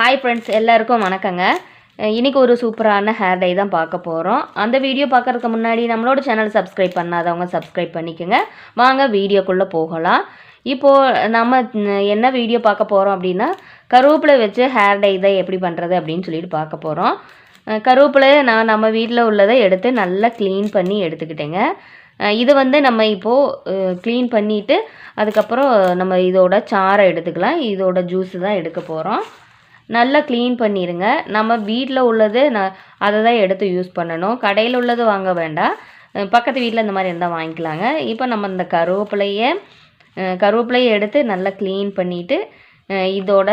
Hi friends எல்லாருக்கும் வணக்கங்க. இன்றைக்கி இன்னைக்கு ஒரு சூப்பரான ஹேர் டை தான் பார்க்க போகிறோம் அந்த வீடியோ பார்க்கறதுக்கு முன்னாடி நம்மளோட சேனல் சப்ஸ்கிரைப் பண்ணாதவங்க சப்ஸ்கிரைப் பண்ணிக்கோங்க. வாங்க வீடியோக்குள்ளே போகலாம். இப்போது நம்ம என்ன வீடியோ பார்க்க போகிறோம் அப்படின்னா கருவேப்பிலை வச்சு ஹேர் டை தான் எப்படி பண்ணுறது அப்படின்னு சொல்லிட்டு பார்க்க போகிறோம் கருவேப்பிலை நான் நம்ம வீட்டில் உள்ளதை எடுத்து நல்லா க்ளீன் பண்ணி எடுத்துக்கிட்டேங்க. இது வந்து நம்ம இப்போது க்ளீன் பண்ணிவிட்டு அதுக்கப்புறம் நம்ம இதோட சாரை எடுத்துக்கலாம். இதோட ஜூஸ் தான் எடுக்க போகிறோம் நல்லா க்ளீன் பண்ணிடுங்க நம்ம வீட்டில் உள்ளது நான் அதை தான் எடுத்து யூஸ் பண்ணணும். கடையில் உள்ளது வாங்க வேண்டாம். பக்கத்து வீட்டில் இந்த மாதிரி இருந்தால் வாங்கிக்கலாங்க. இப்போ நம்ம இந்த கருவேப்பிலையை கருவேப்பிலையை எடுத்து நல்லா க்ளீன் பண்ணிவிட்டு இதோட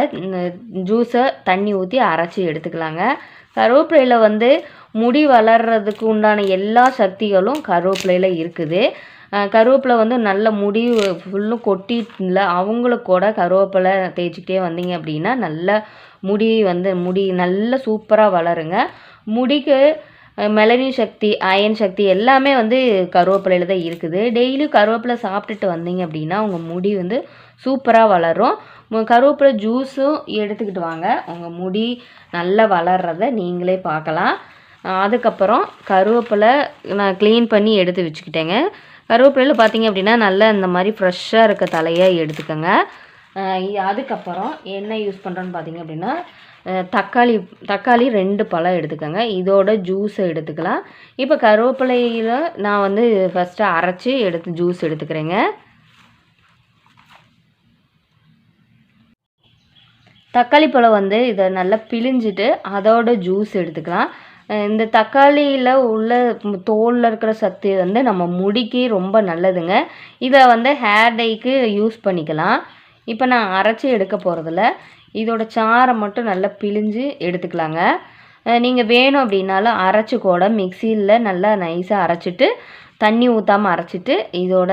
ஜூஸை தண்ணி ஊற்றி அரைச்சி எடுத்துக்கலாங்க. கருவேப்பிலையில் வந்து முடி வளர்கிறதுக்கு உண்டான எல்லா சக்திகளும் கருவேப்பிலையில் இருக்குது. கருவேப்பிலை வந்து நல்ல முடி ஃபுல்லும் கொட்டிட்டுல அவங்களுக்கு கூட கருவேப்பிலை தேய்ச்சிக்கிட்டே வந்தீங்க அப்படின்னா நல்ல முடி வந்து முடி நல்ல சூப்பராக வளருங்க. முடிக்கு மெலனின் சக்தி அயன் சக்தி எல்லாமே வந்து கருவேப்பிலையில் தான் இருக்குது. டெய்லி கருவேப்பிலை சாப்பிட்டுட்டு வந்தீங்க அப்படின்னா உங்கள் முடி வந்து சூப்பராக வளரும். கருவேப்பிலை ஜூஸும் எடுத்துக்கிட்டு வாங்க. உங்கள் முடி நல்லா வளர்கிறத நீங்களே பார்க்கலாம். அதுக்கப்புறம் கருவேப்பிலை நான் க்ளீன் பண்ணி எடுத்து வச்சுக்கிட்டேங்க. கருவேப்பிலையில் பார்த்தீங்க அப்படின்னா நல்லா இந்த மாதிரி ஃப்ரெஷ்ஷாக இருக்க தலையை எடுத்துக்கோங்க. அதுக்கப்புறம் என்ன யூஸ் பண்ணுறோன்னு பார்த்தீங்க அப்படின்னா தக்காளி தக்காளி ரெண்டு பழம் எடுத்துக்கோங்க. இதோட ஜூஸை எடுத்துக்கலாம். இப்போ கருவேப்பிலையில் நான் வந்து ஃபஸ்ட்டு அரைச்சி எடுத்து ஜூஸ் எடுத்துக்கிறேங்க. தக்காளி பழம் வந்து இதை நல்லா பிழிஞ்சிட்டு அதோட ஜூஸ் எடுத்துக்கலாம். இந்த தக்காளியில் உள்ள தோலில் இருக்கிற சக்தி வந்து நம்ம முடிக்கு ரொம்ப நல்லதுங்க. இதை வந்து ஹேர் டைக்கு யூஸ் பண்ணிக்கலாம். இப்போ நான் அரைச்சி எடுக்க போகிறதில்ல இதோட சாரை மட்டும் நல்லா பிழிஞ்சு எடுத்துக்கலாங்க. நீங்கள் வேணும் அப்படின்னாலும் அரைச்சி கூட மிக்சியில் நல்லா நைஸாக அரைச்சிட்டு தண்ணி ஊற்றாமல் அரைச்சிட்டு இதோட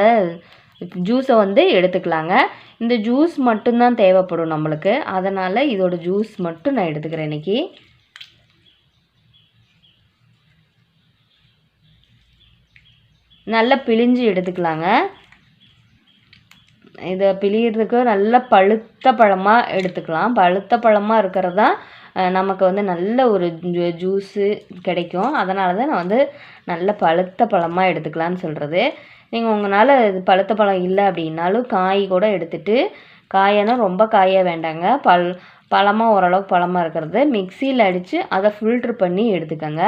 ஜூஸை வந்து எடுத்துக்கலாங்க. இந்த ஜூஸ் மட்டும்தான் தேவைப்படும் நம்மளுக்கு. அதனால் இதோட ஜூஸ் மட்டும் நான் எடுத்துக்கிறேன் இன்னைக்கு. நல்லா பிழிஞ்சு எடுத்துக்கலாங்க. இதை பிழியறதுக்கு நல்ல பழுத்த பழமாக எடுத்துக்கலாம். பழுத்த பழமாக இருக்கிறது தான் நமக்கு வந்து நல்ல ஒரு ஜூ- ஜூஸு கிடைக்கும். அதனால தான் நான் வந்து நல்ல பழுத்த பழமாக எடுத்துக்கலான்னு சொல்கிறது நீங்கள் உங்களால் இது பழுத்த பழம் இல்லை அப்படின்னாலும் காய் கூட எடுத்துட்டு காயனா ரொம்ப காய வேண்டாங்க. பல் பழமாக ஓரளவுக்கு பழமாக இருக்கிறது. மிக்சியில் அடித்து அதை ஃபில்ட்ரு பண்ணி எடுத்துக்கோங்க.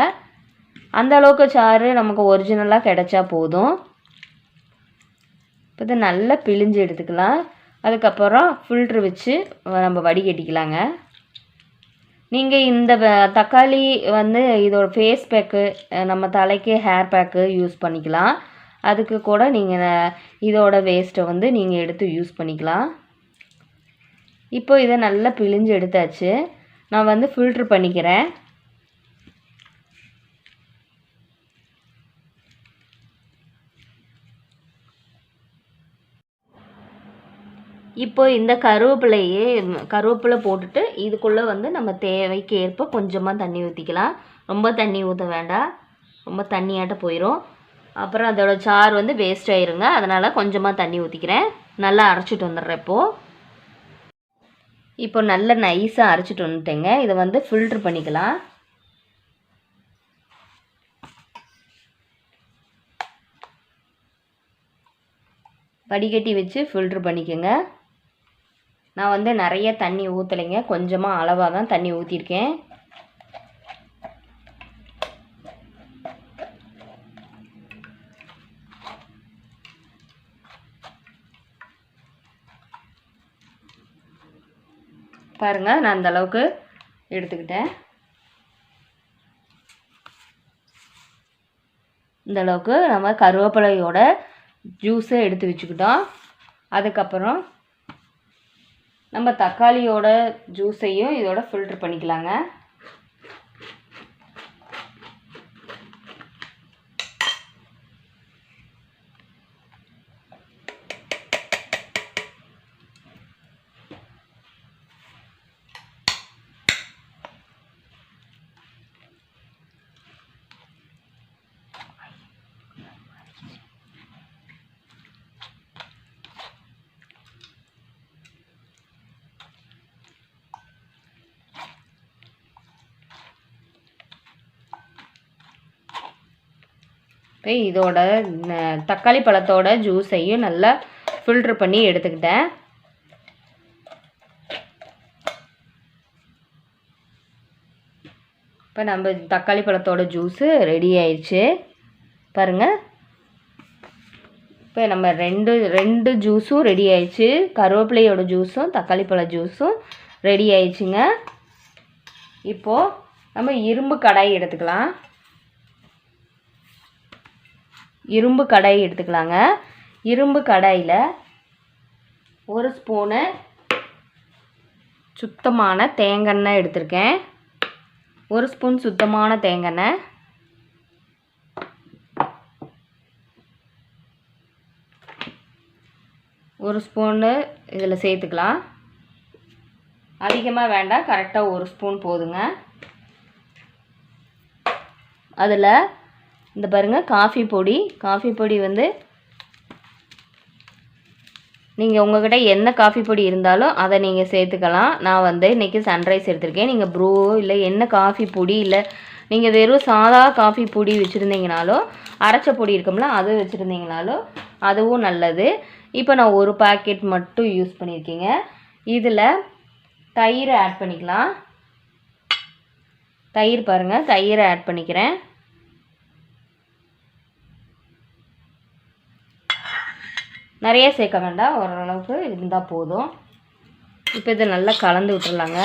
அந்த அளவுக்கு சாறு நமக்கு ஒரிஜினலாக கிடைச்சா போதும். இப்போ இதை நல்லா பிழிஞ்சு எடுத்துக்கலாம். அதுக்கப்புறம் ஃபில்ட்ரு வச்சு நம்ம வடிகட்டிக்கலாங்க. நீங்கள் இந்த தக்காளி வந்து இதோட ஃபேஸ் பேக்கு நம்ம தலைக்கு ஹேர் பேக்கு யூஸ் பண்ணிக்கலாம். அதுக்கு கூட நீங்கள் இதோட வேஸ்ட்டை வந்து நீங்கள் எடுத்து யூஸ் பண்ணிக்கலாம். இப்போ இதை நல்லா பிழிஞ்சு எடுத்தாச்சு. நான் வந்து ஃபில்ட்ரு பண்ணிக்கிறேன். இப்போ இந்த கருவேப்பிலையே கருவேப்பிலை போட்டுட்டு இதுக்குள்ளே வந்து நம்ம தேவைக்கு ஏற்ப கொஞ்சமாக தண்ணி ஊற்றிக்கலாம் ரொம்ப தண்ணி ஊற்ற வேண்டாம். ரொம்ப தண்ணியாட்ட போயிடும் அப்புறம் அதோட சாறு வந்து வேஸ்ட் ஆயிருங்க. அதனால் கொஞ்சமாக தண்ணி ஊற்றிக்கிறேன் நல்லா அரைச்சிட்டு வந்துடுறேன் இப்போது இப்போ நல்லா நைஸாக அரைச்சிட்டு வந்துட்டேங்க. இதை வந்து ஃபில்ட்ரு பண்ணிக்கலாம். வடிகட்டி வச்சு ஃபில்ட்ரு பண்ணிக்கோங்க. நான் வந்து நிறைய தண்ணி ஊற்றலைங்க கொஞ்சமாக அளவாக தான் தண்ணி ஊற்றிருக்கேன் பாருங்க நான் அந்த அளவுக்கு எடுத்துக்கிட்டேன். இந்த அளவுக்கு நம்ம கருவேப்பிலையோட ஜூஸை எடுத்து வச்சுக்கிட்டோம். அதுக்கப்புறம் நம்ம தக்காளியோட ஜூஸையும் இதோட ஃபில்ட்ரு பண்ணிக்கலாங்க. இப்போ இதோட தக்காளி பழத்தோட ஜூஸையும் நல்லா ஃபில்ட்ரு பண்ணி எடுத்துக்கிட்டேன். இப்போ நம்ம தக்காளி பழத்தோட ஜூஸு ரெடி ஆயிடுச்சு பாருங்கள் இப்போ நம்ம ரெண்டு ரெண்டு ஜூஸும் ரெடி ஆயிடுச்சு கருவேப்பிலையோட ஜூஸும் தக்காளி பழ ஜூஸும் ரெடி ஆயிடுச்சுங்க இப்போது நம்ம இரும்பு கடாய் எடுத்துக்கலாம். இரும்பு கடாய் எடுத்துக்கலாங்க. இரும்பு கடாயில் ஒரு ஸ்பூனு சுத்தமான தேங்காய் எடுத்திருக்கேன். ஒரு ஸ்பூன் சுத்தமான தேங்காய் ஒரு ஸ்பூனு இதில் சேர்த்துக்கலாம். அதிகமாக வேண்டாம் கரெக்டாக ஒரு ஸ்பூன் போதுங்க. அதில் இந்த பாருங்கள் காஃபி பொடி. காஃபி பொடி வந்து நீங்கள் உங்கள்கிட்ட என்ன காஃபி பொடி இருந்தாலும் அதை நீங்கள் சேர்த்துக்கலாம். நான் வந்து இன்றைக்கி சன்ரைஸ் எடுத்திருக்கேன். நீங்கள் ப்ரூ இல்லை என்ன காஃபி பொடி இல்லை நீங்கள் வெறும் சாதா காஃபி பொடி வச்சுருந்தீங்கனாலும் அரைச்ச பொடி இருக்கும்ல அது வச்சுருந்தீங்கனாலும் அதுவும் நல்லது. இப்போ நான் ஒரு பாக்கெட் மட்டும் யூஸ் பண்ணியிருக்கேங்க. இதில் தயிர் ஆட் பண்ணிக்கலாம். தயிர் பாருங்கள் தயிரை ஆட் பண்ணிக்கிறேன். நிறைய சேர்க்க வேண்டாம். ஓரளவுக்கு இருந்தால் போதும். இப்போ இதை நல்லா கலந்து விட்டுறலாங்க.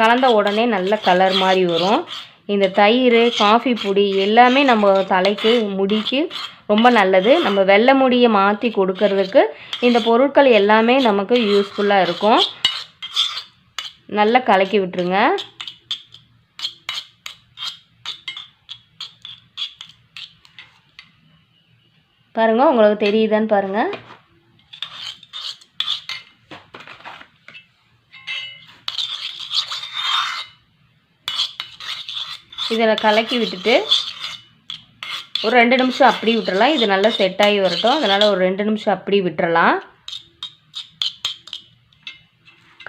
கலந்த உடனே நல்ல கலர் மாதிரி வரும். இந்த தயிர் காஃபி பொடி எல்லாமே நம்ம தலைக்கு முடிக்கு ரொம்ப நல்லது. நம்ம வெள்ளை முடியை மாற்றி கொடுக்கறதுக்கு இந்த பொருட்கள் எல்லாமே நமக்கு யூஸ்ஃபுல்லாக இருக்கும். நல்லா கலக்கி விட்டுருங்க. பாருங்கள் உங்களுக்கு தெரியுதான்னு பாருங்கள் இதில் கலக்கி விட்டுட்டு ஒரு ரெண்டு நிமிஷம் அப்படி விட்டுறலாம். இது நல்லா செட் ஆகி வரட்டும். அதனால் ஒரு ரெண்டு நிமிஷம் அப்படி விட்டுறலாம்.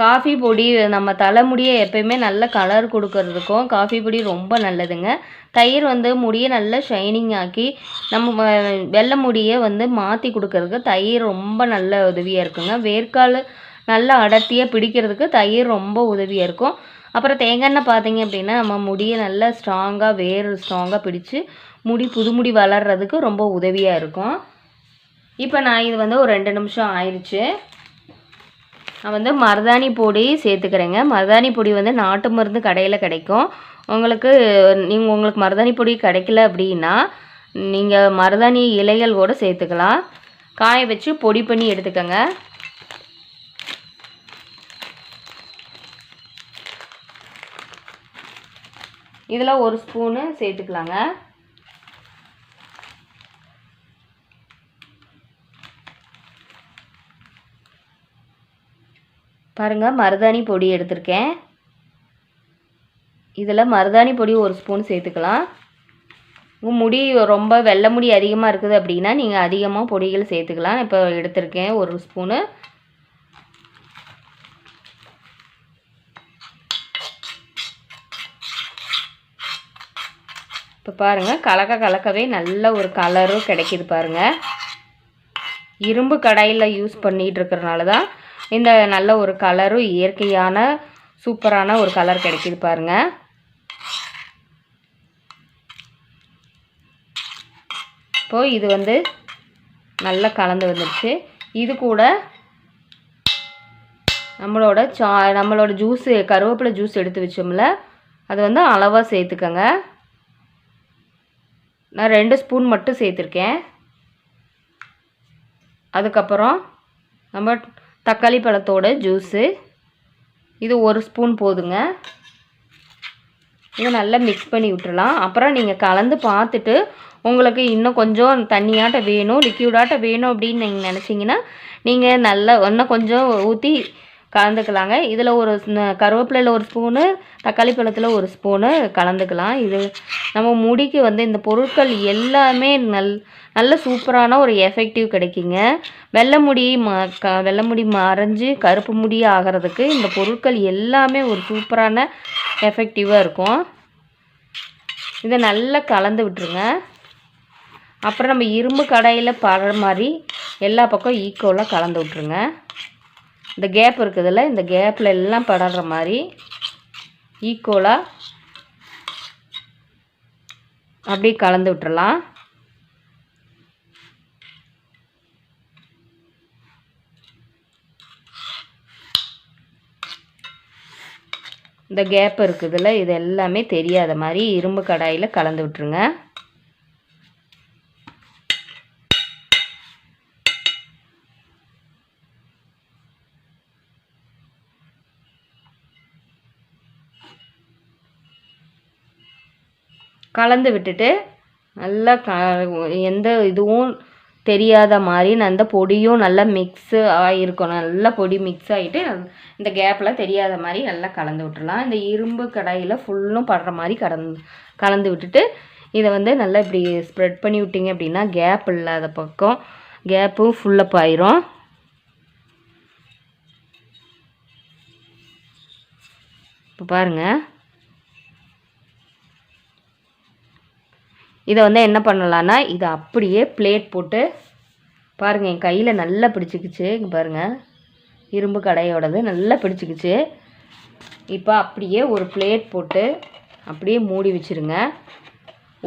காஃபி பொடி நம்ம தலைமுடியை எப்பயுமே நல்ல கலர் கொடுக்கறதுக்கும் காஃபி பொடி ரொம்ப நல்லதுங்க. தயிர் வந்து முடியை நல்லா ஷைனிங் ஆக்கி நம்ம வெள்ளை முடியை வந்து மாற்றி கொடுக்கறதுக்கு தயிர் ரொம்ப நல்ல உதவியாக இருக்குங்க. வேர்க்கால் நல்லா அடர்த்தியாக பிடிக்கிறதுக்கு தயிர் ரொம்ப உதவியாக இருக்கும். அப்புறம் தேங்காய் எண்ணெய் பார்த்தீங்க அப்படின்னா நம்ம முடியை நல்லா ஸ்ட்ராங்காக வேர் ஸ்ட்ராங்காக பிடிச்சு முடி புது முடி வளர்கிறதுக்கு ரொம்ப உதவியாக இருக்கும். இப்போ நான் இது வந்து ஒரு ரெண்டு நிமிஷம் ஆயிடுச்சு நான் வந்து மருதாணி பொடி சேர்த்துக்கிறேங்க. மருதாணி பொடி வந்து நாட்டு மருந்து கடையில் கிடைக்கும். உங்களுக்கு நீங்கள் உங்களுக்கு மருதாணி பொடி கிடைக்கல அப்படின்னா நீங்கள் மருதாணி இலைகள் கூட சேர்த்துக்கலாம். காய வச்சு பொடி பண்ணி எடுத்துக்கோங்க. இதில் ஒரு ஸ்பூனு சேர்த்துக்கலாங்க. பாருங்கள் மருதாணி பொடி எடுத்திருக்கேன். இதில் மருதாணி பொடி ஒரு ஸ்பூன் சேர்த்துக்கலாம். உங்கள் முடி ரொம்ப வெள்ளை முடி அதிகமாக இருக்குது அப்படின்னா நீங்கள் அதிகமாக பொடிகள் சேர்த்துக்கலாம். இப்போ எடுத்திருக்கேன் ஒரு ஸ்பூனு. இப்போ பாருங்கள் கலக்க கலக்கவே நல்ல ஒரு கலரும் கிடைக்கிது பாருங்கள் இரும்பு கடாயில் யூஸ் பண்ணிகிட்டு இருக்கிறனால தான் இந்த நல்ல ஒரு கலரும் இயற்கையான சூப்பரான ஒரு கலர் கிடைக்கிது பாருங்கள் இப்போது இது வந்து நல்லா கலந்து வந்துடுச்சு இது கூட நம்மளோட சா நம்மளோட ஜூஸு கருவேப்பிலை ஜூஸ் எடுத்து வச்சோம்ல அது வந்து அளவாக சேர்த்துக்கோங்க. நான் ரெண்டு ஸ்பூன் மட்டும் சேர்த்துருக்கேன். அதுக்கப்புறம் நம்ம தக்காளி பழத்தோட ஜூஸு இது ஒரு ஸ்பூன் போதுங்க. இதை நல்லா மிக்ஸ் பண்ணி விட்டுறலாம். அப்புறம் நீங்கள் கலந்து பார்த்துட்டு உங்களுக்கு இன்னும் கொஞ்சம் தண்ணியாட்ட வேணும் லிக்யூடாட்ட வேணும் அப்படின்னு நீங்கள் நினச்சிங்கன்னா நீங்கள் நல்லா இன்னும் கொஞ்சம் ஊற்றி கலந்துக்கலாங்க. இதில் ஒரு கருவேப்பிலையில் ஒரு ஸ்பூனு தக்காளி பழத்தில் ஒரு ஸ்பூனு கலந்துக்கலாம். இது நம்ம முடிக்கு வந்து இந்த பொருட்கள் எல்லாமே நல் நல்ல சூப்பரான ஒரு எஃபெக்டிவ் கிடைக்குங்க. வெள்ளை முடி ம க வெள்ளை முடி மறைஞ்சு கருப்பு முடி ஆகிறதுக்கு இந்த பொருட்கள் எல்லாமே ஒரு சூப்பரான எஃபெக்டிவாக இருக்கும். இதை நல்லா கலந்து விட்டுருங்க. அப்புறம் நம்ம இரும்பு கடாயில் படுற மாதிரி எல்லா பக்கம் ஈக்குவலாக கலந்து விட்ருங்க இந்த கேப் இருக்குதுல்ல இந்த கேப்பில் எல்லாம் படுற மாதிரி ஈக்குவலாக அப்படியே கலந்து விட்டுறலாம். இந்த கேப் இருக்குதுல்ல இது எல்லாமே தெரியாத மாதிரி இரும்பு கடாயில் கலந்து விட்டுருங்க. கலந்து விட்டுட்டு நல்லா க எந்த இதுவும் தெரியாத மாதிரி அந்த பொடியும் நல்லா மிக்ஸு ஆகிருக்கணும் நல்லா பொடி மிக்ஸ் ஆகிட்டு இந்த கேப்பில் தெரியாத மாதிரி நல்லா கலந்து விட்டுடலாம். இந்த இரும்பு கடாயில் ஃபுல்லும் படுற மாதிரி கலந்து கலந்து விட்டுட்டு இதை வந்து நல்லா இப்படி ஸ்ப்ரெட் பண்ணி விட்டிங்க அப்படின்னா கேப் இல்லாத பக்கம் கேப்பும் ஃபுல்லப் ஆயிரும். இப்போ பாருங்கள் இதை வந்து என்ன பண்ணலான்னா இதை அப்படியே பிளேட் போட்டு பாருங்கள் என் கையில் நல்லா பிடிச்சிக்கிச்சு. இங்கே பாருங்கள் இரும்பு கடையோடது நல்லா பிடிச்சிக்கிச்சு. இப்போ அப்படியே ஒரு பிளேட் போட்டு அப்படியே மூடி வச்சுருங்க.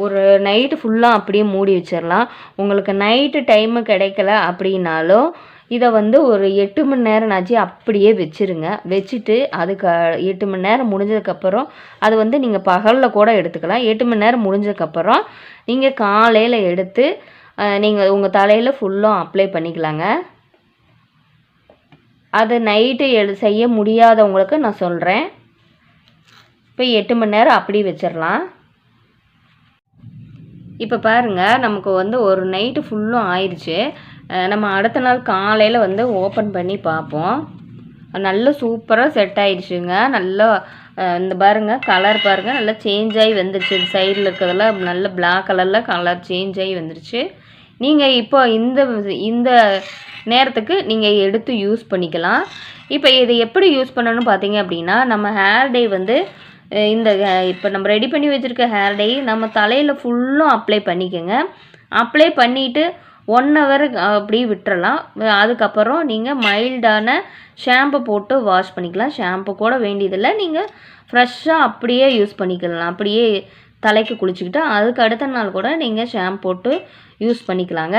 ஒரு நைட்டு ஃபுல்லாக அப்படியே மூடி வச்சிடலாம் உங்களுக்கு நைட்டு டைமு கிடைக்கல அப்படின்னாலும் இதை வந்து ஒரு எட்டு மணி நேரம்னாச்சு அப்படியே வச்சுருங்க. வச்சுட்டு அதுக்கு எட்டு மணி நேரம் முடிஞ்சதுக்கப்புறம் அது வந்து நீங்கள் பகலில் கூட எடுத்துக்கலாம். எட்டு மணி நேரம் முடிஞ்சதுக்கப்புறம் நீங்கள் காலையில் எடுத்து நீங்கள் உங்கள் தலையில் ஃபுல்லும் அப்ளை பண்ணிக்கலாங்க. அது நைட்டு எடு செய்ய முடியாதவங்களுக்கு நான் சொல்கிறேன் இப்போ எட்டு மணி நேரம் அப்படி வச்சிடலாம் இப்போ பாருங்கள் நமக்கு வந்து ஒரு நைட்டு ஃபுல்லும் ஆயிடுச்சு நம்ம அடுத்த நாள் காலையில் வந்து ஓப்பன் பண்ணி பார்ப்போம். நல்ல சூப்பராக செட் ஆயிடுச்சுங்க. நல்லா இந்த பாருங்கள் கலர் பாருங்கள் நல்லா சேஞ்ச் ஆகி வந்துருச்சு. சைடில் இருக்கிறதெல்லாம் நல்ல பிளாக் கலரில் கலர் சேஞ்ச் ஆகி வந்துருச்சு. நீங்கள் இப்போ இந்த இந்த நேரத்துக்கு நீங்கள் எடுத்து யூஸ் பண்ணிக்கலாம். இப்போ இதை எப்படி யூஸ் பண்ணணும்னு பார்த்தீங்க அப்படின்னா நம்ம ஹேர் டே வந்து இந்த இப்போ நம்ம ரெடி பண்ணி வச்சுருக்க ஹேர் டே நம்ம தலையில் ஃபுல்லும் அப்ளை பண்ணிக்கோங்க. அப்ளை பண்ணிவிட்டு ஒன் ஹவர் அப்படி விட்டுறலாம். அதுக்கப்புறம் நீங்கள் மைல்டான ஷாம்பு போட்டு வாஷ் பண்ணிக்கலாம். ஷாம்பு கூட வேண்டியதில்லை. நீங்கள் ஃப்ரெஷ்ஷாக அப்படியே யூஸ் பண்ணிக்கலாம். அப்படியே தலைக்கு குளிச்சுக்கிட்டு அதுக்கு அடுத்த நாள் கூட நீங்கள் ஷாம்பு போட்டு யூஸ் பண்ணிக்கலாங்க.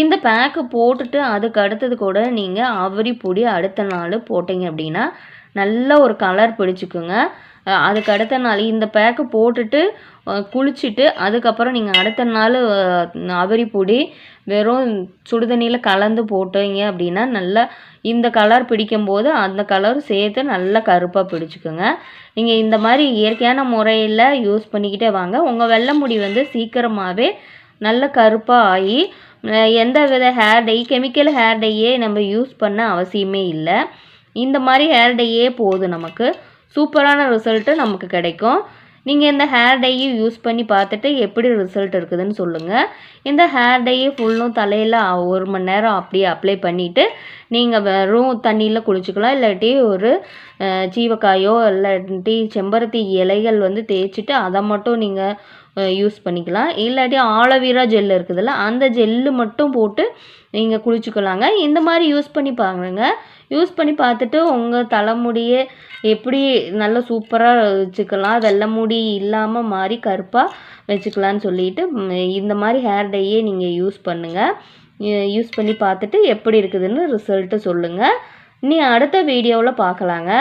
இந்த பேக்கு போட்டுட்டு அதுக்கு அடுத்தது கூட நீங்கள் அவரி பொடி அடுத்த நாள் போட்டிங்க அப்படின்னா நல்ல ஒரு கலர் பிடிச்சிக்குங்க. அதுக்கு அடுத்த நாள் இந்த பேக்கு போட்டுட்டு குளிச்சுட்டு அதுக்கப்புறம் நீங்கள் அடுத்த நாள் அவரி பொடி வெறும் சுடுதண்ணியில் கலந்து போட்டீங்க அப்படின்னா நல்லா இந்த கலர் பிடிக்கும்போது அந்த கலர் சேர்த்து நல்லா கருப்பாக பிடிச்சிக்கோங்க. நீங்கள் இந்த மாதிரி இயற்கையான முறையில் யூஸ் பண்ணிக்கிட்டே வாங்க. உங்கள் வெள்ளை முடி வந்து சீக்கிரமாகவே நல்ல கருப்பாக ஆகி எந்த வித ஹேர் டை கெமிக்கல் ஹேர் டையே நம்ம யூஸ் பண்ண அவசியமே இல்லை. இந்த மாதிரி ஹேர் டையே போதும் நமக்கு. சூப்பரான ரிசல்ட்டு நமக்கு கிடைக்கும். நீங்கள் இந்த ஹேர் டையை யூஸ் பண்ணி பார்த்துட்டு எப்படி ரிசல்ட் இருக்குதுன்னு சொல்லுங்கள் இந்த ஹேர் டையை ஃபுல்லும் தலையில் ஒரு மணி நேரம் அப்படியே அப்ளை பண்ணிவிட்டு நீங்கள் வெறும் தண்ணியில் குளிச்சுக்கலாம். இல்லாட்டி ஒரு சீவக்காயோ இல்லாட்டி செம்பருத்தி இலைகள் வந்து தேய்ச்சிட்டு அதை மட்டும் நீங்கள் யூஸ் பண்ணிக்கலாம். இல்லாட்டி ஆலோவேரா ஜெல் இருக்குதுல்ல அந்த ஜெல்லு மட்டும் போட்டு நீங்கள் குளிச்சுக்கலாங்க. இந்த மாதிரி யூஸ் பண்ணி பாருங்கள் யூஸ் பண்ணி பார்த்துட்டு உங்கள் தலைமுடியை எப்படி நல்ல சூப்பராக வச்சுக்கலாம். வெள்ளை முடி இல்லாமல் மாறி கருப்பாக வச்சுக்கலான்னு சொல்லிட்டு இந்த மாதிரி ஹேர் டையே நீங்கள் யூஸ் பண்ணுங்கள் யூஸ் பண்ணி பார்த்துட்டு எப்படி இருக்குதுன்னு ரிசல்ட்டு சொல்லுங்கள் இனி அடுத்த வீடியோவில் பார்க்கலாங்க